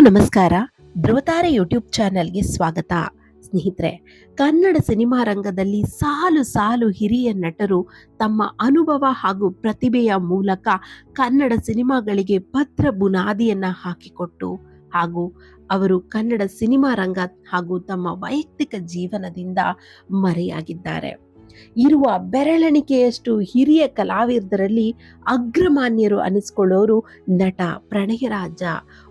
ಎಲ್ರಿಗೂ ನಮಸ್ಕಾರ. ಧ್ರುವತಾರೆ ಯೂಟ್ಯೂಬ್ ಚಾನೆಲ್ಗೆ ಸ್ವಾಗತ. ಸ್ನೇಹಿತರೆ, ಕನ್ನಡ ಸಿನಿಮಾ ರಂಗದಲ್ಲಿ ಸಾಲು ಸಾಲು ಹಿರಿಯ ನಟರು ತಮ್ಮ ಅನುಭವ ಹಾಗೂ ಪ್ರತಿಭೆಯ ಮೂಲಕ ಕನ್ನಡ ಸಿನಿಮಾಗಳಿಗೆ ಭದ್ರ ಬುನಾದಿಯನ್ನ ಹಾಕಿಕೊಟ್ಟು ಹಾಗೂ ಅವರು ಕನ್ನಡ ಸಿನಿಮಾ ರಂಗ ಹಾಗೂ ತಮ್ಮ ವೈಯಕ್ತಿಕ ಜೀವನದಿಂದ ಮರೆಯಾಗಿದ್ದಾರೆ. ಇರುವ ಬೆರಳೆಣಿಕೆಯಷ್ಟು ಹಿರಿಯ ಕಲಾವಿದರಲ್ಲಿ ಅಗ್ರಮಾನ್ಯರು ಅನಿಸ್ಕೊಳ್ಳೋರು ನಟ ಪ್ರಣಯರಾಜ.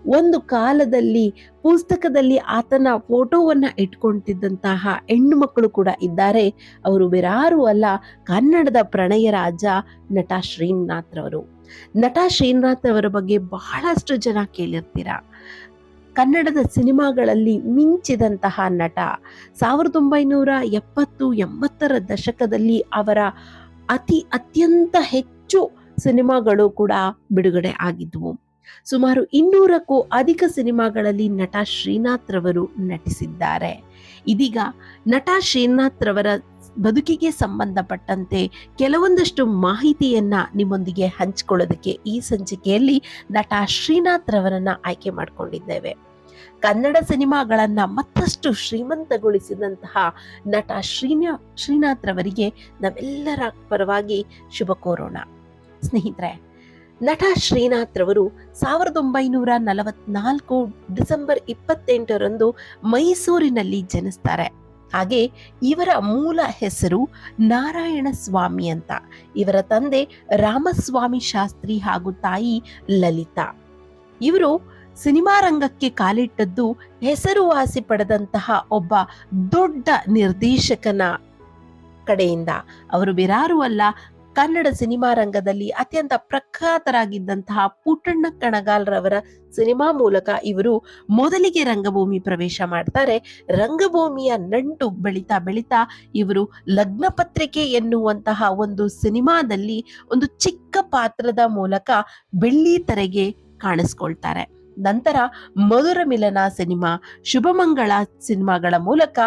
ಒಂದು ಕಾಲದಲ್ಲಿ ಪುಸ್ತಕದಲ್ಲಿ ಆತನ ಫೋಟೋವನ್ನ ಇಟ್ಕೊಳ್ತಿದ್ದಂತಹ ಹೆಣ್ಣು ಮಕ್ಕಳು ಕೂಡ ಇದ್ದಾರೆ. ಅವರು ಬೇರಾರು ಅಲ್ಲ, ಕನ್ನಡದ ಪ್ರಣಯರಾಜ ನಟ ಶ್ರೀನಾಥ್ ರವರು. ನಟ ಶ್ರೀನಾಥ್ ಅವರ ಬಗ್ಗೆ ಬಹಳಷ್ಟು ಜನ ಕೇಳಿರ್ತೀರ? ಕನ್ನಡದ ಸಿನಿಮಾಗಳಲ್ಲಿ ಮಿಂಚಿದಂತಹ ನಟ ಸಾವಿರದ ಒಂಬೈನೂರ ಎಪ್ಪತ್ತು ಎಂಬತ್ತರ ದಶಕದಲ್ಲಿ ಅವರ ಅತಿ ಅತ್ಯಂತ ಹೆಚ್ಚು ಸಿನಿಮಾಗಳು ಕೂಡ ಬಿಡುಗಡೆ ಆಗಿದ್ವು. ಸುಮಾರು ಇನ್ನೂರಕ್ಕೂ ಅಧಿಕ ಸಿನಿಮಾಗಳಲ್ಲಿ ನಟ ಶ್ರೀನಾಥ್ ರವರು ನಟಿಸಿದ್ದಾರೆ. ಇದೀಗ ನಟ ಶ್ರೀನಾಥ್ ರವರ ಬದುಕಿಗೆ ಸಂಬಂಧಪಟ್ಟಂತೆ ಕೆಲವೊಂದಷ್ಟು ಮಾಹಿತಿಯನ್ನ ನಿಮ್ಮೊಂದಿಗೆ ಹಂಚಿಕೊಳ್ಳೋದಕ್ಕೆ ಈ ಸಂಚಿಕೆಯಲ್ಲಿ ನಟ ಶ್ರೀನಾಥ್ ರವರನ್ನ ಆಯ್ಕೆ ಮಾಡಿಕೊಂಡಿದ್ದೇವೆ. ಕನ್ನಡ ಸಿನಿಮಾಗಳನ್ನ ಮತ್ತಷ್ಟು ಶ್ರೀಮಂತಗೊಳಿಸಿದಂತಹ ನಟ ಶ್ರೀನಾ ಶ್ರೀನಾಥ್ ರವರಿಗೆ ನಾವೆಲ್ಲರ ಪರವಾಗಿ ಶುಭ ಕೋರೋಣ. ಸ್ನೇಹಿತರೆ, ನಟ ಶ್ರೀನಾಥ್ ರವರು ಸಾವಿರದ ಒಂಬೈನೂರ ನಲವತ್ನಾಲ್ಕು ಡಿಸೆಂಬರ್ ಇಪ್ಪತ್ತೆಂಟರಂದು ಮೈಸೂರಿನಲ್ಲಿ ಜನಿಸ್ತಾರೆ. ಹಾಗೆ ಇವರ ಮೂಲ ಹೆಸರು ನಾರಾಯಣ ಸ್ವಾಮಿ ಅಂತ. ಇವರ ತಂದೆ ರಾಮಸ್ವಾಮಿ ಶಾಸ್ತ್ರಿ ಹಾಗೂ ತಾಯಿ ಲಲಿತಾ. ಇವರು ಸಿನಿಮಾ ರಂಗಕ್ಕೆ ಕಾಲಿಟ್ಟದ್ದು ಹೆಸರುವಾಸಿ ಪಡೆದಂತಹ ಒಬ್ಬ ದೊಡ್ಡ ನಿರ್ದೇಶಕನ ಕಡೆಯಿಂದ. ಅವರು ಬೇರಾರು ಅಲ್ಲ, ಕನ್ನಡ ಸಿನಿಮಾ ರಂಗದಲ್ಲಿ ಅತ್ಯಂತ ಪ್ರಖ್ಯಾತರಾಗಿದ್ದಂತಹ ಪುಟ್ಟಣ್ಣ ಕಣಗಾಲ್ರವರ ಸಿನಿಮಾ ಮೂಲಕ ಇವರು ಮೊದಲಿಗೆ ರಂಗಭೂಮಿ ಪ್ರವೇಶ ಮಾಡ್ತಾರೆ. ರಂಗಭೂಮಿಯ ನಂಟು ಬೆಳಿತಾ ಬೆಳಿತಾ ಇವರು ಲಗ್ನ ಪತ್ರಿಕೆ ಎನ್ನುವಂತಹ ಒಂದು ಸಿನಿಮಾದಲ್ಲಿ ಒಂದು ಚಿಕ್ಕ ಪಾತ್ರದ ಮೂಲಕ ಬೆಳ್ಳಿ ತೆರೆಗೆ ಕಾಣಿಸ್ಕೊಳ್ತಾರೆ. ನಂತರ ಮಧುರ ಮಿಲನ ಸಿನಿಮಾ, ಶುಭಮಂಗಳ ಸಿನಿಮಾಗಳ ಮೂಲಕ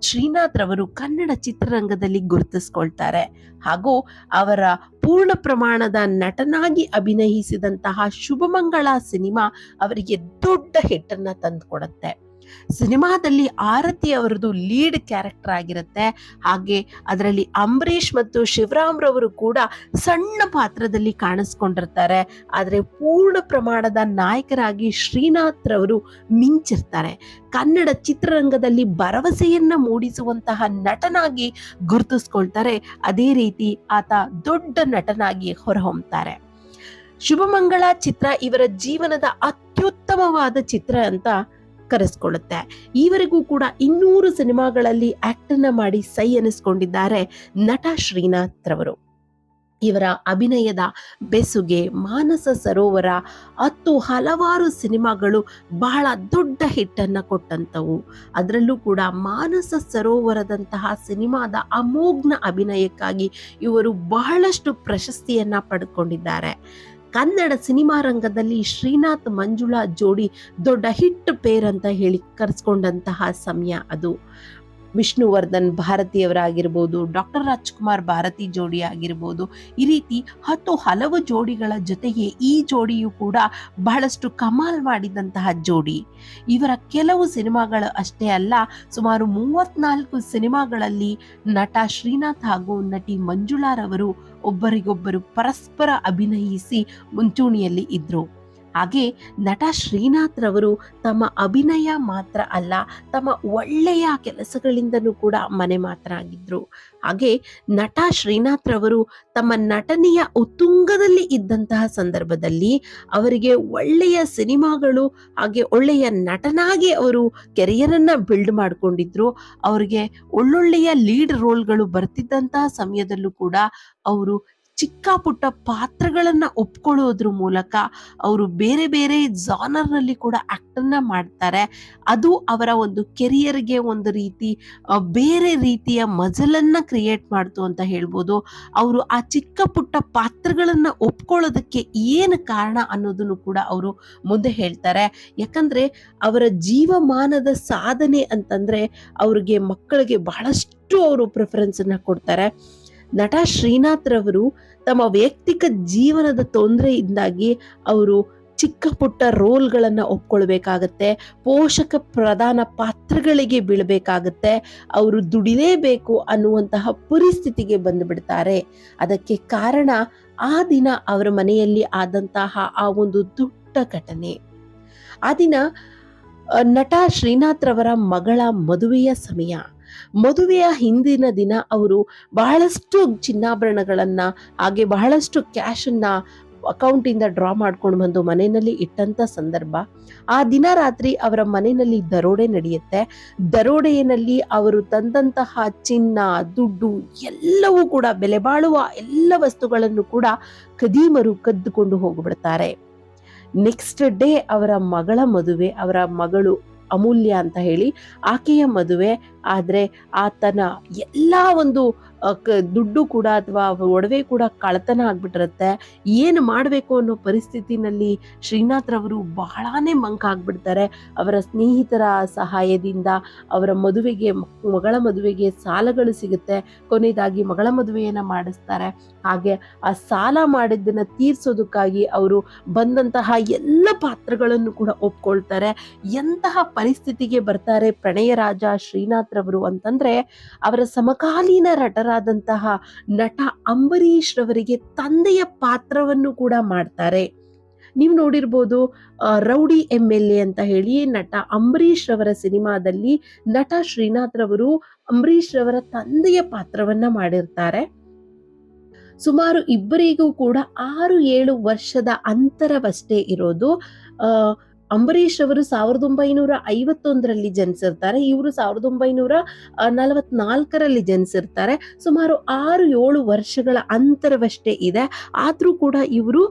ಶ್ರೀನಾಥ್ ರವರು ಕನ್ನಡ ಚಿತ್ರರಂಗದಲ್ಲಿ ಗುರುತಿಸ್ಕೊಳ್ತಾರೆ. ಹಾಗೂ ಅವರ ಪೂರ್ಣ ಪ್ರಮಾಣದ ನಟನಾಗಿ ಅಭಿನಯಿಸಿದಂತಹ ಶುಭಮಂಗಳ ಸಿನಿಮಾ ಅವರಿಗೆ ದೊಡ್ಡ ಹಿಟ್ಟನ್ನ ತಂದುಕೊಡುತ್ತೆ. ಸಿನಿಮಾದಲ್ಲಿ ಆರತಿ ಅವರದು ಲೀಡ್ ಕ್ಯಾರೆಕ್ಟರ್ ಆಗಿರುತ್ತೆ. ಹಾಗೆ ಅದರಲ್ಲಿ ಅಂಬರೀಷ್ ಮತ್ತು ಶಿವರಾಮ್ರವರು ಕೂಡ ಸಣ್ಣ ಪಾತ್ರದಲ್ಲಿ ಕಾಣಿಸ್ಕೊಂಡಿರ್ತಾರೆ. ಆದರೆ ಪೂರ್ಣ ಪ್ರಮಾಣದ ನಾಯಕರಾಗಿ ಶ್ರೀನಾಥ್ ರವರು ಮಿಂಚಿರ್ತಾರೆ. ಕನ್ನಡ ಚಿತ್ರರಂಗದಲ್ಲಿ ಭರವಸೆಯನ್ನ ಮೂಡಿಸುವಂತಹ ನಟನಾಗಿ ಗುರುತಿಸ್ಕೊಳ್ತಾರೆ. ಅದೇ ರೀತಿ ಆತ ದೊಡ್ಡ ನಟನಾಗಿ ಹೊರಹೊಮ್ತಾರೆ. ಶುಭಮಂಗಳ ಚಿತ್ರ ಇವರ ಜೀವನದ ಅತ್ಯುತ್ತಮವಾದ ಚಿತ್ರ ಅಂತ ಕರೆಸ್ಕೊಳ್ಳುತ್ತೆ. ಈವರೆಗೂ ಕೂಡ ಇನ್ನೂರು ಸಿನಿಮಾಗಳಲ್ಲಿ ಆಕ್ಟ್ ಅನ್ನ ಮಾಡಿ ಸೈ ಅನಿಸ್ಕೊಂಡಿದ್ದಾರೆ ನಟ ಶ್ರೀನಾಥ್ ರವರು. ಇವರ ಅಭಿನಯದ ಬೆಸುಗೆ, ಮಾನಸ ಸರೋವರ ಹತ್ತು ಹಲವಾರು ಸಿನಿಮಾಗಳು ಬಹಳ ದೊಡ್ಡ ಹಿಟ್ಟನ್ನು ಕೊಟ್ಟಂಥವು. ಅದರಲ್ಲೂ ಕೂಡ ಮಾನಸ ಸರೋವರದಂತಹ ಸಿನಿಮಾದ ಅಮೋಘ್ನ ಅಭಿನಯಕ್ಕಾಗಿ ಇವರು ಬಹಳಷ್ಟು ಪ್ರಶಸ್ತಿಯನ್ನ ಪಡೆದುಕೊಂಡಿದ್ದಾರೆ ಕನ್ನಡ ಸಿನಿಮಾ ರಂಗದಲ್ಲಿ ಶ್ರೀನಾಥ್ ಮಂಜುಳಾ ಜೋಡಿ ದೊಡ್ಡ ಹಿಟ್ ಪೇರ್ ಅಂತ ಹೇಳಿ ಕರೆಸ್ಕೊಂಡಂತಹ ಸಮಯ ಅದು. ವಿಷ್ಣುವರ್ಧನ್ ಭಾರತಿಯವರಾಗಿರ್ಬೋದು, ಡಾಕ್ಟರ್ ರಾಜ್ಕುಮಾರ್ ಭಾರತಿ ಜೋಡಿ ಆಗಿರ್ಬೋದು, ಈ ರೀತಿ ಹತ್ತು ಹಲವು ಜೋಡಿಗಳ ಜೊತೆಗೆ ಈ ಜೋಡಿಯು ಕೂಡ ಬಹಳಷ್ಟು ಕಮಾಲ್ ಮಾಡಿದಂತಹ ಜೋಡಿ. ಇವರ ಕೆಲವು ಸಿನಿಮಾಗಳು ಅಷ್ಟೇ ಅಲ್ಲ, ಸುಮಾರು ಮೂವತ್ನಾಲ್ಕು ಸಿನಿಮಾಗಳಲ್ಲಿ ನಟ ಶ್ರೀನಾಥ್ ಹಾಗೂ ನಟಿ ಮಂಜುಳಾರವರು ಒಬ್ಬರಿಗೊಬ್ಬರು ಪರಸ್ಪರ ಅಭಿನಯಿಸಿ ಮುಂಚೂಣಿಯಲ್ಲಿ ಇದ್ರು. ಹಾಗೆ ನಟ ಶ್ರೀನಾಥ್ ರವರು ತಮ್ಮ ಅಭಿನಯ ಮಾತ್ರ ಅಲ್ಲ, ತಮ್ಮ ಒಳ್ಳೆಯ ಕೆಲಸಗಳಿಂದನೂ ಕೂಡ ಮನೆ ಮಾತರಾಗಿದ್ರು ಹಾಗೆ ನಟ ಶ್ರೀನಾಥ್ ರವರು ತಮ್ಮ ನಟನೆಯ ಉತ್ತುಂಗದಲ್ಲಿ ಇದ್ದಂತಹ ಸಂದರ್ಭದಲ್ಲಿ ಅವರಿಗೆ ಒಳ್ಳೆಯ ಸಿನಿಮಾಗಳು ಹಾಗೆ ಒಳ್ಳೆಯ ನಟನಾಗಿ ಅವರು ಕೆರಿಯರನ್ನ ಬಿಲ್ಡ್ ಮಾಡ್ಕೊಂಡಿದ್ರು. ಅವರಿಗೆ ಒಳ್ಳೊಳ್ಳೆಯ ಲೀಡ್ ರೋಲ್ಗಳು ಬರ್ತಿದ್ದಂತಹ ಸಮಯದಲ್ಲೂ ಕೂಡ ಅವರು ಚಿಕ್ಕ ಪುಟ್ಟ ಪಾತ್ರಗಳನ್ನ ಒಪ್ಕೊಳ್ಳೋದ್ರ ಮೂಲಕ ಅವರು ಬೇರೆ ಬೇರೆ ಜಾನರ್ನಲ್ಲಿ ಕೂಡ ಆಕ್ಟನ್ನ ಮಾಡ್ತಾರೆ. ಅದು ಅವರ ಒಂದು ಕೆರಿಯರ್ಗೆ ಒಂದು ರೀತಿ ಬೇರೆ ರೀತಿಯ ಮಜಲನ್ನ ಕ್ರಿಯೇಟ್ ಮಾಡ್ತು ಅಂತ ಹೇಳ್ಬೋದು. ಅವರು ಆ ಚಿಕ್ಕ ಪುಟ್ಟ ಪಾತ್ರಗಳನ್ನ ಒಪ್ಕೊಳ್ಳೋದಕ್ಕೆ ಏನು ಕಾರಣ ಅನ್ನೋದನ್ನು ಕೂಡ ಅವರು ಮುಂದೆ ಹೇಳ್ತಾರೆ. ಯಾಕಂದ್ರೆ ಅವರ ಜೀವಮಾನದ ಸಾಧನೆ ಅಂತಂದ್ರೆ ಅವ್ರಿಗೆ ಮಕ್ಕಳಿಗೆ ಬಹಳಷ್ಟು ಅವರು ಪ್ರಿಫರೆನ್ಸ್ ಅನ್ನ ಕೊಡ್ತಾರೆ. ನಟ ಶ್ರೀನಾಥ್ ರವರು ತಮ್ಮ ವೈಯಕ್ತಿಕ ಜೀವನದ ತೊಂದರೆಯಿಂದಾಗಿ ಅವರು ಚಿಕ್ಕ ಪುಟ್ಟ ರೋಲ್ಗಳನ್ನು ಒಪ್ಕೊಳ್ಬೇಕಾಗತ್ತೆ, ಪೋಷಕ ಪ್ರಧಾನ ಪಾತ್ರಗಳಿಗೆ ಬೀಳಬೇಕಾಗತ್ತೆ, ಅವರು ದುಡಿಲೇಬೇಕು ಅನ್ನುವಂತಹ ಪರಿಸ್ಥಿತಿಗೆ ಬಂದುಬಿಡ್ತಾರೆ. ಅದಕ್ಕೆ ಕಾರಣ ಆ ದಿನ ಅವರ ಮನೆಯಲ್ಲಿ ಆದಂತಹ ಆ ಒಂದು ದೊಡ್ಡ ಘಟನೆ. ಆ ದಿನ ನಟ ಶ್ರೀನಾಥ್ ರವರ ಮಗಳ ಮದುವೆಯ ಸಮಯ. ಮದುವೆಯ ಹಿಂದಿನ ದಿನ ಅವರು ಬಹಳಷ್ಟು ಚಿನ್ನಾಭರಣಗಳನ್ನ, ಹಾಗೆ ಬಹಳಷ್ಟು ಕ್ಯಾಶನ್ನ ಅಕೌಂಟಿಂದ ಡ್ರಾ ಮಾಡ್ಕೊಂಡು ಬಂದು ಮನೆಯಲ್ಲಿ ಇಟ್ಟಂತ ಸಂದರ್ಭ. ಆ ದಿನ ರಾತ್ರಿ ಅವರ ಮನೆಯಲ್ಲಿ ದರೋಡೆ ನಡೆಯುತ್ತೆ. ದರೋಡೆಯಲ್ಲಿ ಅವರು ತಂದಂತಹ ಚಿನ್ನ, ದುಡ್ಡು ಎಲ್ಲವೂ ಕೂಡ, ಬೆಲೆ ಬಾಳುವ ಎಲ್ಲ ವಸ್ತುಗಳನ್ನು ಕೂಡ ಕದೀಮರು ಕದ್ದುಕೊಂಡು ಹೋಗ್ಬಿಡ್ತಾರೆ. ನೆಕ್ಸ್ಟ್ ಡೇ ಅವರ ಮಗಳ ಮದುವೆ, ಅವರ ಮಗಳು ಅಮೂಲ್ಯ ಅಂತ ಹೇಳಿ ಆಕೆಯ ಮದುವೆ. ಆದ್ರೆ ಆತನ ಎಲ್ಲ ಒಂದು ದುಡ್ಡು ಕೂಡ ಅಥವಾ ಒಡವೆ ಕೂಡ ಕಳತನ ಆಗ್ಬಿಟ್ಟಿರುತ್ತೆ. ಏನು ಮಾಡಬೇಕು ಅನ್ನೋ ಪರಿಸ್ಥಿತಿನಲ್ಲಿ ಶ್ರೀನಾಥ್ ರವರು ಬಹಳಾನೇ ಮಂಕ ಆಗ್ಬಿಡ್ತಾರೆ. ಅವರ ಸ್ನೇಹಿತರ ಸಹಾಯದಿಂದ ಅವರ ಮದುವೆಗೆ, ಮಗಳ ಮದುವೆಗೆ ಸಾಲಗಳು ಸಿಗುತ್ತೆ. ಕೊನೆಯದಾಗಿ ಮಗಳ ಮದುವೆಯನ್ನು ಮಾಡಿಸ್ತಾರೆ. ಹಾಗೆ ಆ ಸಾಲ ಮಾಡಿದ್ದನ್ನು ತೀರಿಸೋದಕ್ಕಾಗಿ ಅವರು ಬಂದಂತಹ ಎಲ್ಲ ಪಾತ್ರಗಳನ್ನು ಕೂಡ ಒಪ್ಕೊಳ್ತಾರೆ. ಎಂತಹ ಪರಿಸ್ಥಿತಿಗೆ ಬರ್ತಾರೆ ಪ್ರಣಯ ರಾಜ ಶ್ರೀನಾಥ್ ರವರು ಅಂತಂದ್ರೆ ಅವರ ಸಮಕಾಲೀನ ನಟರಾದಂತಹ ನಟ ಅಂಬರೀಶ್ ರವರಿಗೆ ತಂದೆಯ ಪಾತ್ರವನ್ನು ಕೂಡ ಮಾಡ್ತಾರೆ. ನೀವು ನೋಡಿರ್ಬೋದು ರೌಡಿ ಎಂ ಎಲ್ ಎ ಅಂತ ಹೇಳಿ ನಟ ಅಂಬರೀಷ್ ರವರ ಸಿನಿಮಾದಲ್ಲಿ ನಟ ಶ್ರೀನಾಥ್ ರವರು ಅಂಬರೀಷ್ ರವರ ತಂದೆಯ ಪಾತ್ರವನ್ನ ಮಾಡಿರ್ತಾರೆ. ಸುಮಾರು ಇಬ್ಬರಿಗೂ ಕೂಡ ಆರು ಏಳು ವರ್ಷದ ಅಂತರವಷ್ಟೇ ಇರೋದು. ಅಂಬರೀಷ್ ಅವರು ಸಾವಿರದ ಒಂಬೈನೂರ ಐವತ್ತೊಂದರಲ್ಲಿ ಜನಿಸಿರ್ತಾರೆ, ಇವರು ಸಾವಿರದ ಒಂಬೈನೂರ ನಲವತ್ನಾಲ್ಕರಲ್ಲಿ ಜನಿಸಿರ್ತಾರೆ. ಸುಮಾರು ಆರು, ಏಳು ವರ್ಷಗಳ ಅಂತರವಷ್ಟೇ ಇದೆ. ಆದರೂ ಕೂಡ ಇವರು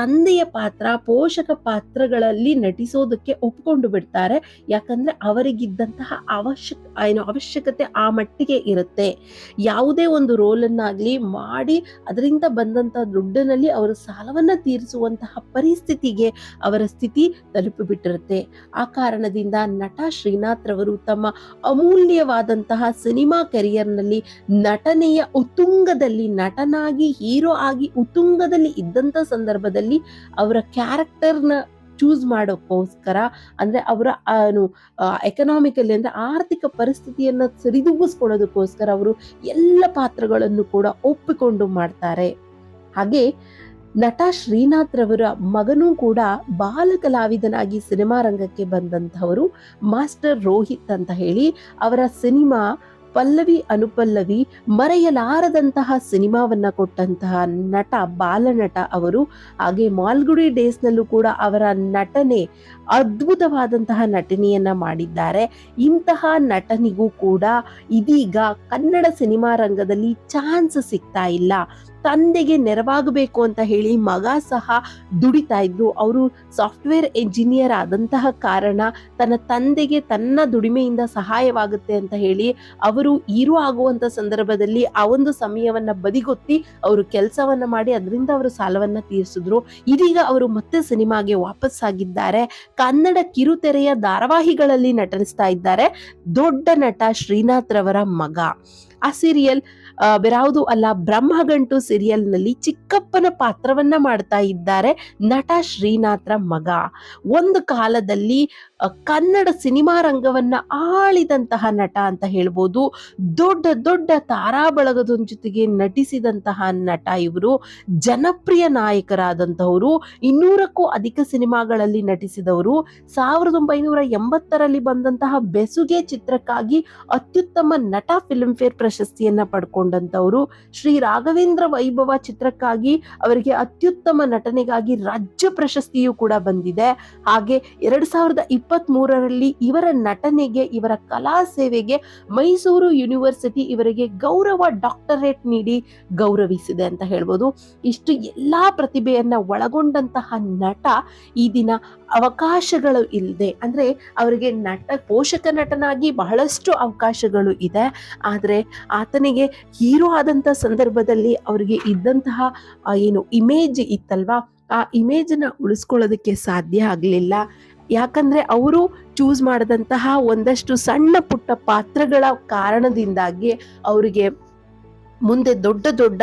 ತಂದೆಯ ಪಾತ್ರ, ಪೋಷಕ ಪಾತ್ರಗಳಲ್ಲಿ ನಟಿಸೋದಕ್ಕೆ ಒಪ್ಕೊಂಡು ಬಿಡ್ತಾರೆ. ಯಾಕಂದ್ರೆ ಅವರಿಗಿದ್ದಂತಹ ಅವಶ್ಯಕ, ಏನು, ಅವಶ್ಯಕತೆ ಆ ಮಟ್ಟಿಗೆ ಇರುತ್ತೆ. ಯಾವುದೇ ಒಂದು ರೋಲನ್ನಾಗಲಿ ಮಾಡಿ ಅದರಿಂದ ಬಂದಂತಹ ದುಡ್ಡಿನಲ್ಲಿ ಅವರು ಸಾಲವನ್ನ ತೀರಿಸುವಂತಹ ಪರಿಸ್ಥಿತಿಗೆ ಅವರ ಸ್ಥಿತಿ ತಲುಪಿಬಿಟ್ಟಿರುತ್ತೆ ಆ ಕಾರಣದಿಂದ ನಟ ಶ್ರೀನಾಥ್ ರವರು ತಮ್ಮ ಅಮೂಲ್ಯವಾದಂತಹ ಸಿನಿಮಾ ಕೆರಿಯರ್ನಲ್ಲಿ ನಟನೆಯ ಉತ್ತುಂಗದಲ್ಲಿ ನಟನಾಗಿ, ಹೀರೋ ಆಗಿ ಉತ್ತುಂಗದಲ್ಲಿ ಇದ್ದಂತ ಸಂದರ್ಭದಲ್ಲಿ ಅವರ ಕ್ಯಾರೆಕ್ಟರ್ನ ಚೂಸ್ ಮಾಡೋಕ್ಕೋಸ್ಕರ ಅಂದ್ರೆ ಅವರ ಏನು ಎಕನಾಮಿಕಲಿ ಅಂದ್ರೆ ಆರ್ಥಿಕ ಪರಿಸ್ಥಿತಿಯನ್ನ ಸರಿದೂಗಿಸ್ಕೊಳ್ಳೋದಕ್ಕೋಸ್ಕರ ಅವರು ಎಲ್ಲ ಪಾತ್ರಗಳನ್ನು ಕೂಡ ಒಪ್ಪಿಕೊಂಡು ಮಾಡ್ತಾರೆ. ಹಾಗೆ ನಟ ಶ್ರೀನಾಥ್ ರವರ ಮಗನೂ ಕೂಡ ಬಾಲ ಕಲಾವಿದನಾಗಿ ಸಿನಿಮಾ ರಂಗಕ್ಕೆ ಬಂದಂಥವರು ಮಾಸ್ಟರ್ ರೋಹಿತ್ ಅಂತ ಹೇಳಿ ಅವರ ಸಿನಿಮಾ ಪಲ್ಲವಿ ಅನುಪಲ್ಲವಿ ಮರೆಯಲಾರದಂತಹ ಸಿನಿಮಾವನ್ನ ಕೊಟ್ಟಂತಹ ನಟ, ಬಾಲನಟ ಅವರು ಹಾಗೆ ಮಾಲ್ಗುಡಿ ಡೇಸ್ನಲ್ಲೂ ಕೂಡ ಅವರ ನಟನೆ ಅದ್ಭುತವಾದಂತಹ ನಟನೆಯನ್ನ ಮಾಡಿದ್ದಾರೆ. ಇಂತಹ ನಟನಿಗೂ ಕೂಡ ಇದೀಗ ಕನ್ನಡ ಸಿನಿಮಾ ರಂಗದಲ್ಲಿ ಚಾನ್ಸ್ ಸಿಗ್ತಾ ಇಲ್ಲ. ತಂದೆಗೆ ನೆರವಾಗಬೇಕು ಅಂತ ಹೇಳಿ ಮಗ ಸಹ ದುಡಿತಾ ಇದ್ರು. ಅವರು ಸಾಫ್ಟ್ವೇರ್ ಎಂಜಿನಿಯರ್ ಆದಂತಹ ಕಾರಣ ತನ್ನ ತಂದೆಗೆ ತನ್ನ ದುಡಿಮೆಯಿಂದ ಸಹಾಯವಾಗುತ್ತೆ ಅಂತ ಹೇಳಿ ಅವರು ಈರು ಆಗುವಂತ ಸಂದರ್ಭದಲ್ಲಿ ಆ ಒಂದು ಸಮಯವನ್ನ ಬದಿಗೊತ್ತಿ ಅವರು ಕೆಲಸವನ್ನ ಮಾಡಿ ಅದರಿಂದ ಅವರು ಸಾಲವನ್ನ ತೀರಿಸಿದ್ರು. ಇದೀಗ ಅವರು ಮತ್ತೆ ಸಿನಿಮಾಗೆ ವಾಪಸ್ ಆಗಿದ್ದಾರೆ ಕನ್ನಡ ಕಿರುತೆರೆಯ ಧಾರಾವಾಹಿಗಳಲ್ಲಿ ನಟಿಸ್ತಾ ಇದ್ದಾರೆ. ದೊಡ್ಡ ನಟ ಶ್ರೀನಾಥ್ ರವರ ಮಗ. ಆ ಸೀರಿಯಲ್ ಬೇರಾವುದು ಅಲ್ಲ, ಬ್ರಹ್ಮಗಂಟು ಸೀರಿಯಲ್ನಲ್ಲಿ ಚಿಕ್ಕಪ್ಪನ ಪಾತ್ರವನ್ನ ಮಾಡ್ತಾ ಇದ್ದಾರೆ ನಟ ಶ್ರೀನಾಥ್ರ ಮಗ. ಒಂದು ಕಾಲದಲ್ಲಿ ಕನ್ನಡ ಸಿನಿಮಾ ರಂಗವನ್ನ ಆಳಿದಂತಹ ನಟ ಅಂತ ಹೇಳ್ಬೋದು. ದೊಡ್ಡ ದೊಡ್ಡ ತಾರಾ ಬಳಗದ ಜೊತೆಗೆ ನಟಿಸಿದಂತಹ ನಟ ಇವರು. ಜನಪ್ರಿಯ ನಾಯಕರಾದಂತಹವರು ಇನ್ನೂರಕ್ಕೂ ಅಧಿಕ ಸಿನಿಮಾಗಳಲ್ಲಿ ನಟಿಸಿದವರು. ಸಾವಿರದ ಒಂಬೈನೂರ ಎಂಬತ್ತರಲ್ಲಿ ಬಂದಂತಹ ಬೆಸುಗೆ ಚಿತ್ರಕ್ಕಾಗಿ ಅತ್ಯುತ್ತಮ ನಟ ಫಿಲ್ಮ್ ಫೇರ್ ಪ್ರಶಸ್ತಿಯನ್ನ ಪಡ್ಕೊಂಡಂತವರು ಶ್ರೀ ರಾಘವೇಂದ್ರ ವೈಭವ ಚಿತ್ರಕ್ಕಾಗಿ ಅವರಿಗೆ ಅತ್ಯುತ್ತಮ ನಟನೆಗಾಗಿ ರಾಜ್ಯ ಪ್ರಶಸ್ತಿಯೂ ಕೂಡ ಬಂದಿದೆ. ಹಾಗೆ ಎರಡ್ ಸಾವಿರದ ಇಪ್ಪತ್ತ್ ಇವರ ನಟನೆಗೆ, ಇವರ ಕಲಾ ಸೇವೆಗೆ ಮೈಸೂರು ಯೂನಿವರ್ಸಿಟಿ ಇವರಿಗೆ ಗೌರವ ಡಾಕ್ಟರೇಟ್ ನೀಡಿ ಗೌರವಿಸಿದೆ ಅಂತ ಹೇಳ್ಬೋದು. ಇಷ್ಟು ಎಲ್ಲಾ ಪ್ರತಿಭೆಯನ್ನ ಒಳಗೊಂಡಂತಹ ನಟ ಈ ದಿನ ಅವಕಾಶಗಳು ಇಲ್ಲದೆ ಅಂದ್ರೆ ಅವರಿಗೆ ನಟ, ಪೋಷಕ ನಟನಾಗಿ ಬಹಳಷ್ಟು ಅವಕಾಶಗಳು ಇದೆ. ಆದರೆ ಆತನಿಗೆ ಹೀರೋ ಆದಂಥ ಸಂದರ್ಭದಲ್ಲಿ ಅವರಿಗೆ ಇದ್ದಂತಹ ಏನು ಇಮೇಜ್ ಇತ್ತಲ್ವಾ? ಆ ಇಮೇಜನ್ನ ಉಳಿಸ್ಕೊಳ್ಳೋದಕ್ಕೆ ಸಾಧ್ಯ ಆಗಲಿಲ್ಲ. ಯಾಕಂದ್ರೆ ಅವರು ಚೂಸ್ ಮಾಡಿದಂತಹ ಒಂದಷ್ಟು ಸಣ್ಣ ಪುಟ್ಟ ಪಾತ್ರಗಳ ಕಾರಣದಿಂದಾಗಿ ಅವರಿಗೆ ಮುಂದೆ ದೊಡ್ಡ ದೊಡ್ಡ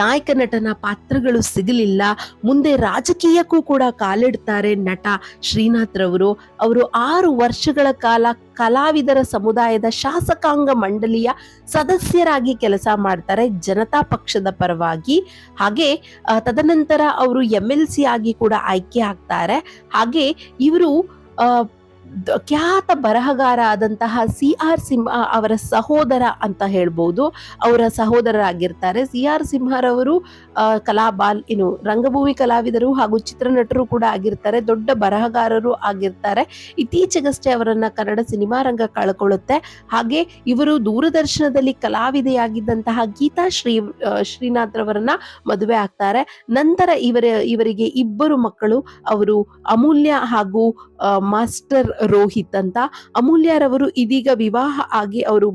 ನಾಯಕ ನಟನ ಪಾತ್ರಗಳು ಸಿಗಲಿಲ್ಲ. ಮುಂದೆ ರಾಜಕೀಯಕ್ಕೂ ಕೂಡ ಕಾಲಿಡ್ತಾರೆ ನಟ ಶ್ರೀನಾಥ್ ರವರು. ಅವರು ಆರು ವರ್ಷಗಳ ಕಾಲ ಕಲಾವಿದರ ಸಮುದಾಯದ ಶಾಸಕಾಂಗ ಮಂಡಳಿಯ ಸದಸ್ಯರಾಗಿ ಕೆಲಸ ಮಾಡ್ತಾರೆ ಜನತಾ ಪಕ್ಷದ ಪರವಾಗಿ. ಹಾಗೆ ತದನಂತರ ಅವರು ಎಂ ಎಲ್ ಸಿ ಆಗಿ ಕೂಡ ಆಯ್ಕೆ ಆಗ್ತಾರೆ. ಹಾಗೆ ಇವರು ಖ್ಯಾತ ಬರಹಗಾರ ಆದಂತಹ ಸಿ ಆರ್ ಸಿಂಹ ಅವರ ಸಹೋದರ ಅಂತ ಹೇಳ್ಬೋದು. ಅವರ ಸಹೋದರರಾಗಿರ್ತಾರೆ. ಸಿ ಆರ್ ಸಿಂಹರವರು ಕಲಾ ಕಲಾಬಾಲ್ ಏನು, ರಂಗಭೂಮಿ ಕಲಾವಿದರು ಹಾಗೂ ಚಿತ್ರನಟರು ಕೂಡ ಆಗಿರ್ತಾರೆ. ದೊಡ್ಡ ಬರಹಗಾರರು ಆಗಿರ್ತಾರೆ. ಇತ್ತೀಚೆಗಷ್ಟೇ ಅವರನ್ನ ಕನ್ನಡ ಸಿನಿಮಾ ರಂಗ ಕಳ್ಕೊಳ್ಳುತ್ತೆ. ಹಾಗೆ ಇವರು ದೂರದರ್ಶನದಲ್ಲಿ ಕಲಾವಿದೆಯಾಗಿದ್ದಂತಹ ಗೀತಾ ಶ್ರೀ ಶ್ರೀನಾಥ್ರವರನ್ನ ಶ್ರೀನಾಥ್ ರವರನ್ನ ಮದುವೆ ಆಗ್ತಾರೆ. ನಂತರ ಇವರ, ಇವರಿಗೆ ಇಬ್ಬರು ಮಕ್ಕಳು. ಅವರು ಅಮೂಲ್ಯ ಹಾಗೂ ಮಾಸ್ಟರ್ ರೋಹಿತ್ ಅಂತ ಅಮೂಲ್ಯರವರು ಇದೀಗ ವಿವಾಹ ಆಗಿ ಅವರು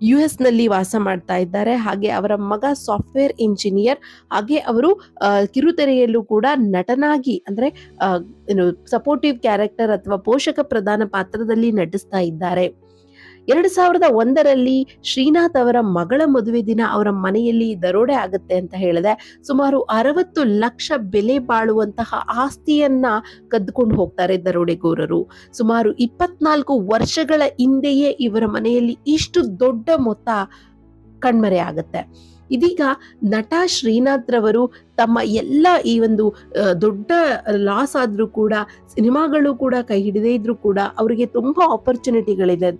ಯು ಎಸ್ನಲ್ಲಿ ವಾಸ ಮಾಡ್ತಾ ಇದ್ದಾರೆ. ಹಾಗೆ ಅವರ ಮಗ ಸಾಫ್ಟ್ವೇರ್ ಇಂಜಿನಿಯರ್, ಹಾಗೆ ಅವರು ಕಿರುತೆರೆಯಲ್ಲೂ ಕೂಡ ನಟನಾಗಿ ಅಂದ್ರೆ ಏನು ಸಪೋರ್ಟಿವ್ ಕ್ಯಾರೆಕ್ಟರ್ ಅಥವಾ ಪೋಷಕ ಪ್ರಧಾನ ಪಾತ್ರದಲ್ಲಿ ನಟಿಸ್ತಾ ಇದ್ದಾರೆ. ಎರಡು ಸಾವಿರದ ಒಂದರಲ್ಲಿ ಶ್ರೀನಾಥ್ ಅವರ ಮಗಳ ಮದುವೆ ದಿನ ಅವರ ಮನೆಯಲ್ಲಿ ದರೋಡೆ ಆಗುತ್ತೆ ಅಂತ ಹೇಳಿದೆ. ಸುಮಾರು ಅರವತ್ತು ಲಕ್ಷ ಬೆಲೆ ಬಾಳುವಂತಹ ಆಸ್ತಿಯನ್ನ ಕದ್ದುಕೊಂಡು ಹೋಗ್ತಾರೆ ದರೋಡೆಗೋರರು ಸುಮಾರು ಇಪ್ಪತ್ನಾಲ್ಕು ವರ್ಷಗಳ ಹಿಂದೆಯೇ ಇವರ ಮನೆಯಲ್ಲಿ ಇಷ್ಟು ದೊಡ್ಡ ಮೊತ್ತ ಕಣ್ಮರೆ ಆಗುತ್ತೆ. ಇದೀಗ ನಟ ಶ್ರೀನಾಥ್ ರವರು ತಮ್ಮ ಎಲ್ಲ ಈ ಒಂದು ದೊಡ್ಡ ಲಾಸ್ ಆದ್ರೂ ಕೂಡ, ಸಿನಿಮಾಗಳು ಕೂಡ ಕೈ ಹಿಡಿದೇ ಇದ್ರೂ ಕೂಡ ಅವರಿಗೆ ತುಂಬಾ ಆಪರ್ಚುನಿಟಿಗಳಿದೆ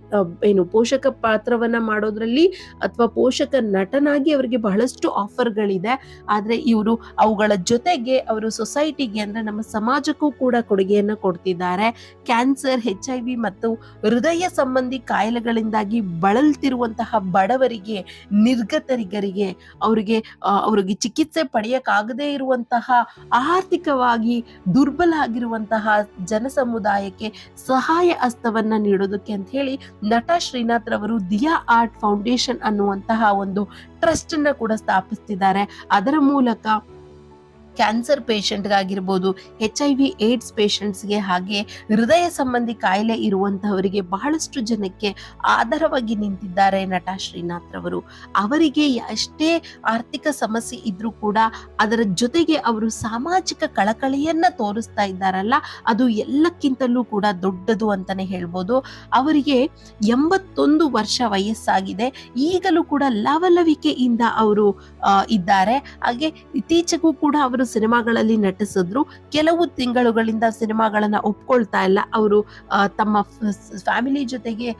ಏನು ಪೋಷಕ ಪಾತ್ರವನ್ನ ಮಾಡೋದ್ರಲ್ಲಿ ಅಥವಾ ಪೋಷಕ ನಟನಾಗಿ ಅವರಿಗೆ ಬಹಳಷ್ಟು ಆಫರ್ಗಳಿದೆ ಆದ್ರೆ ಇವರು ಅವುಗಳ ಜೊತೆಗೆ ಅವರು ಸೊಸೈಟಿಗೆ ಅಂದ್ರೆ ನಮ್ಮ ಸಮಾಜಕ್ಕೂ ಕೂಡ ಕೊಡುಗೆಯನ್ನ ಕೊಡ್ತಿದ್ದಾರೆ. ಕ್ಯಾನ್ಸರ್ ಹೆಚ್ ಐ ವಿ ಮತ್ತು ಹೃದಯ ಸಂಬಂಧಿ ಕಾಯಿಲೆಗಳಿಂದಾಗಿ ಬಳಲ್ತಿರುವಂತಹ ಬಡವರಿಗೆ, ನಿರ್ಗತರಿಗರಿಗೆ ಅವರಿಗೆ ಅವರಿಗೆ ಚಿಕಿತ್ಸೆ ಪಡೆಯಕ್ಕಾಗದೇ ಇರುವಂತಹ ಆರ್ಥಿಕವಾಗಿ ದುರ್ಬಲ ಆಗಿರುವಂತಹ ಜನ ಸಮುದಾಯಕ್ಕೆ ಸಹಾಯ ಹಸ್ತವನ್ನ ನೀಡೋದಕ್ಕೆ ಅಂತ ಹೇಳಿ ನಟ ಶ್ರೀನಾಥ್ ರವರು ದಿಯಾ ಆರ್ಟ್ ಫೌಂಡೇಶನ್ ಅನ್ನುವಂತಹ ಒಂದು ಟ್ರಸ್ಟ್ ಅನ್ನ ಕೂಡ ಸ್ಥಾಪಿಸ್ತಿದ್ದಾರೆ. ಅದರ ಮೂಲಕ ಕ್ಯಾನ್ಸರ್ ಪೇಷಂಟ್ಗಾಗಿರ್ಬೋದು, ಎಚ್ ಐ ವಿ ಏಡ್ಸ್ ಪೇಷಂಟ್ಸ್ಗೆ ಹಾಗೆ ಹೃದಯ ಸಂಬಂಧಿ ಕಾಯಿಲೆ ಇರುವಂತಹವರಿಗೆ ಬಹಳಷ್ಟು ಜನಕ್ಕೆ ಆಧಾರವಾಗಿ ನಿಂತಿದ್ದಾರೆ ನಟ ಶ್ರೀನಾಥ್ ರವರು. ಅವರಿಗೆ ಎಷ್ಟೇ ಆರ್ಥಿಕ ಸಮಸ್ಯೆ ಇದ್ರೂ ಕೂಡ ಅದರ ಜೊತೆಗೆ ಅವರು ಸಾಮಾಜಿಕ ಕಳಕಳಿಯನ್ನ ತೋರಿಸ್ತಾ ಇದ್ದಾರಲ್ಲ, ಅದು ಎಲ್ಲಕ್ಕಿಂತಲೂ ಕೂಡ ದೊಡ್ಡದು ಅಂತಾನೆ ಹೇಳ್ಬೋದು. ಅವರಿಗೆ ಎಂಬತ್ತೊಂದು ವರ್ಷ ವಯಸ್ಸಾಗಿದೆ. ಈಗಲೂ ಕೂಡ ಲವಲವಿಕೆಯಿಂದ ಅವರು ಇದ್ದಾರೆ. ಹಾಗೆ ಇತ್ತೀಚೆಗೂ ಕೂಡ ಅವರು ಸಿನಿಮಾಗಳಲ್ಲಿ ನಟಿಸಿದ್ರು. ಕೆಲವು ತಿಂಗಳುಗಳಿಂದ ಸಿನಿಮಾಗಳನ್ನ ಒಪ್ಕೊಳ್ತಾ ಇಲ್ಲ. ಅವರು ತಮ್ಮ ಫ್ಯಾಮಿಲಿ ಜೊತೆಗೆ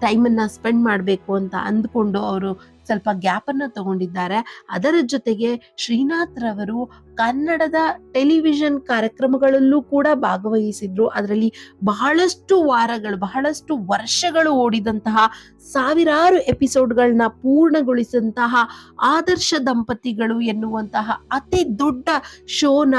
ಟೈಮನ್ನ ಸ್ಪೆಂಡ್ ಮಾಡಬೇಕು ಅಂತ ಅಂದ್ಕೊಂಡು ಅವರು ಸ್ವಲ್ಪ ಗ್ಯಾಪ್ ಅನ್ನ ತಗೊಂಡಿದ್ದಾರೆ. ಅದರ ಜೊತೆಗೆ ಶ್ರೀನಾಥ್ ರವರು ಕನ್ನಡದ ಟೆಲಿವಿಷನ್ ಕಾರ್ಯಕ್ರಮಗಳಲ್ಲೂ ಕೂಡ ಭಾಗವಹಿಸಿದ್ರು. ಅದರಲ್ಲಿ ಬಹಳಷ್ಟು ವಾರಗಳು, ಬಹಳಷ್ಟು ವರ್ಷಗಳು ಓಡಿದಂತಹ ಸಾವಿರಾರು ಎಪಿಸೋಡ್ಗಳನ್ನ ಪೂರ್ಣಗೊಳಿಸಿದಂತಹ ಆದರ್ಶ ದಂಪತಿಗಳು ಎನ್ನುವಂತಹ ಅತಿ ದೊಡ್ಡ ಶೋನ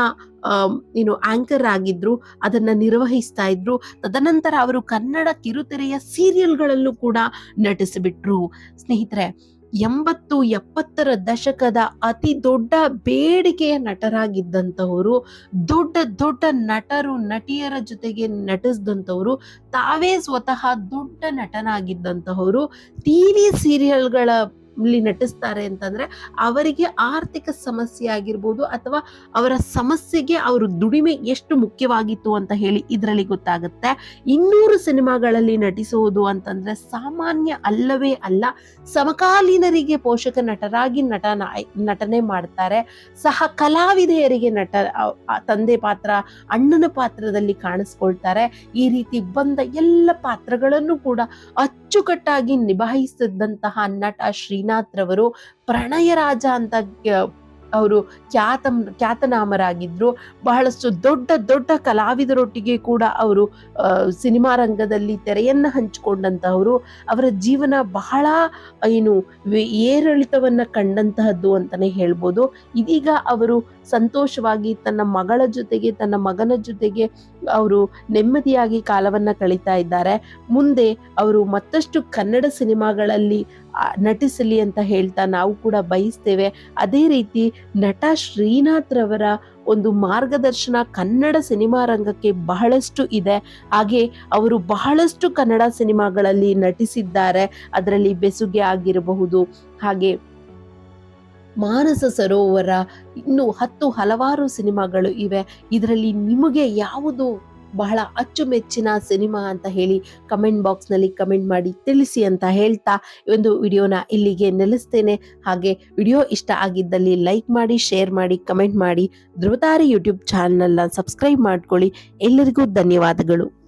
ಏನು ಆಂಕರ್ ಆಗಿದ್ರು, ಅದನ್ನ ನಿರ್ವಹಿಸ್ತಾ ಇದ್ರು. ತದನಂತರ ಅವರು ಕನ್ನಡ ಕಿರುತೆರೆಯ ಸೀರಿಯಲ್ಗಳಲ್ಲೂ ಕೂಡ ನಟಿಸಿಬಿಟ್ರು. ಸ್ನೇಹಿತರೆ ಎಂಬತ್ತು ಎಪ್ಪತ್ತರ ದಶಕದ ಅತಿ ದೊಡ್ಡ ಬೇಡಿಕೆಯ ನಟರಾಗಿದ್ದಂಥವರು, ದೊಡ್ಡ ದೊಡ್ಡ ನಟರು, ನಟಿಯರ ಜೊತೆಗೆ ನಟಿಸಿದಂಥವರು, ತಾವೇ ಸ್ವತಃ ದೊಡ್ಡ ನಟನಾಗಿದ್ದಂತಹವರು ಟಿವಿ ಸೀರಿಯಲ್ಗಳ ಅಲ್ಲಿ ನಟಿಸ್ತಾರೆ ಅಂತಂದ್ರೆ ಅವರಿಗೆ ಆರ್ಥಿಕ ಸಮಸ್ಯೆ ಆಗಿರ್ಬೋದು ಅಥವಾ ಅವರ ಸಮಸ್ಯೆಗೆ ಅವರು ದುಡಿಮೆ ಎಷ್ಟು ಮುಖ್ಯವಾಗಿತ್ತು ಅಂತ ಹೇಳಿ ಇದರಲ್ಲಿ ಗೊತ್ತಾಗುತ್ತೆ. ಇನ್ನೂರು ಸಿನಿಮಾಗಳಲ್ಲಿ ನಟಿಸುವುದು ಅಂತಂದ್ರೆ ಸಾಮಾನ್ಯ ಅಲ್ಲವೇ ಅಲ್ಲ, ಸಮಕಾಲೀನರಿಗೆ ಪೋಷಕ ನಟರಾಗಿ ನಟನ ನಟನೆ ಮಾಡ್ತಾರೆ. ಸಹ ಕಲಾವಿದೆಯರಿಗೆ ನಟ ತಂದೆ ಪಾತ್ರ, ಅಣ್ಣನ ಪಾತ್ರದಲ್ಲಿ ಕಾಣಿಸ್ಕೊಳ್ತಾರೆ. ಈ ರೀತಿ ಬಂದ ಎಲ್ಲ ಪಾತ್ರಗಳನ್ನು ಕೂಡ ಅಚ್ಚುಕಟ್ಟಾಗಿ ನಿಭಾಯಿಸಿದಂತಹ ನಟ ಶ್ರೀನಾಥ್ ರವರು ಪ್ರಣಯ ರಾಜ ಅಂತ ಅವರು ಖ್ಯಾತ ಖ್ಯಾತನಾಮರಾಗಿದ್ದರು ಬಹಳಷ್ಟು ದೊಡ್ಡ ದೊಡ್ಡ ಕಲಾವಿದರೊಟ್ಟಿಗೆ ಕೂಡ ಅವರು ಸಿನಿಮಾ ರಂಗದಲ್ಲಿ ತೆರೆಯನ್ನು ಹಂಚಿಕೊಂಡಂತಹವರು, ಅವರ ಜೀವನ ಬಹಳ, ಏನು ಏರಿಳಿತವನ್ನು ಕಂಡಂತಹದ್ದು ಅಂತಲೇ ಹೇಳ್ಬೋದು. ಇದೀಗ ಅವರು ಸಂತೋಷವಾಗಿ ತನ್ನ ಮಗಳ ಜೊತೆಗೆ, ತನ್ನ ಮಗನ ಜೊತೆಗೆ ಅವರು ನೆಮ್ಮದಿಯಾಗಿ ಕಾಲವನ್ನು ಕಳೀತಾ ಇದ್ದಾರೆ. ಮುಂದೆ ಅವರು ಮತ್ತಷ್ಟು ಕನ್ನಡ ಸಿನಿಮಾಗಳಲ್ಲಿ ನಟಿಸಲಿ ಅಂತ ಹೇಳ್ತಾ ನಾವು ಕೂಡ ಬಯಸ್ತೇವೆ. ಅದೇ ರೀತಿ ನಟ ಶ್ರೀನಾಥ್ ರವರ ಒಂದು ಮಾರ್ಗದರ್ಶನ ಕನ್ನಡ ಸಿನಿಮಾ ರಂಗಕ್ಕೆ ಬಹಳಷ್ಟು ಇದೆ. ಹಾಗೆ ಅವರು ಬಹಳಷ್ಟು ಕನ್ನಡ ಸಿನಿಮಾಗಳಲ್ಲಿ ನಟಿಸಿದ್ದಾರೆ. ಅದರಲ್ಲಿ ಬೆಸುಗೆ ಆಗಿರಬಹುದು, ಹಾಗೆ ಮಾನಸ ಸರೋವರ, ಇನ್ನು ಹತ್ತು ಹಲವಾರು ಸಿನಿಮಾಗಳು ಇವೆ. ಇದರಲ್ಲಿ ನಿಮಗೆ ಯಾವುದು ಬಹಳ ಅಚ್ಚುಮೆಚ್ಚಿನ ಸಿನಿಮಾ ಅಂತ ಹೇಳಿ ಕಮೆಂಟ್ ಬಾಕ್ಸ್ನಲ್ಲಿ ಕಮೆಂಟ್ ಮಾಡಿ ತಿಳಿಸಿ ಅಂತ ಹೇಳ್ತಾ ಈ ಒಂದು ವಿಡಿಯೋನ ಇಲ್ಲಿಗೆ ನಿಲ್ಲಿಸ್ತೇನೆ. ಹಾಗೆ ವಿಡಿಯೋ ಇಷ್ಟ ಆಗಿದ್ದಲ್ಲಿ ಲೈಕ್ ಮಾಡಿ, ಶೇರ್ ಮಾಡಿ, ಕಮೆಂಟ್ ಮಾಡಿ. ಧ್ರುವತಾರಿ ಯೂಟ್ಯೂಬ್ ಚಾನಲ್ನ ಸಬ್ಸ್ಕ್ರೈಬ್ ಮಾಡ್ಕೊಳ್ಳಿ. ಎಲ್ಲರಿಗೂ ಧನ್ಯವಾದಗಳು.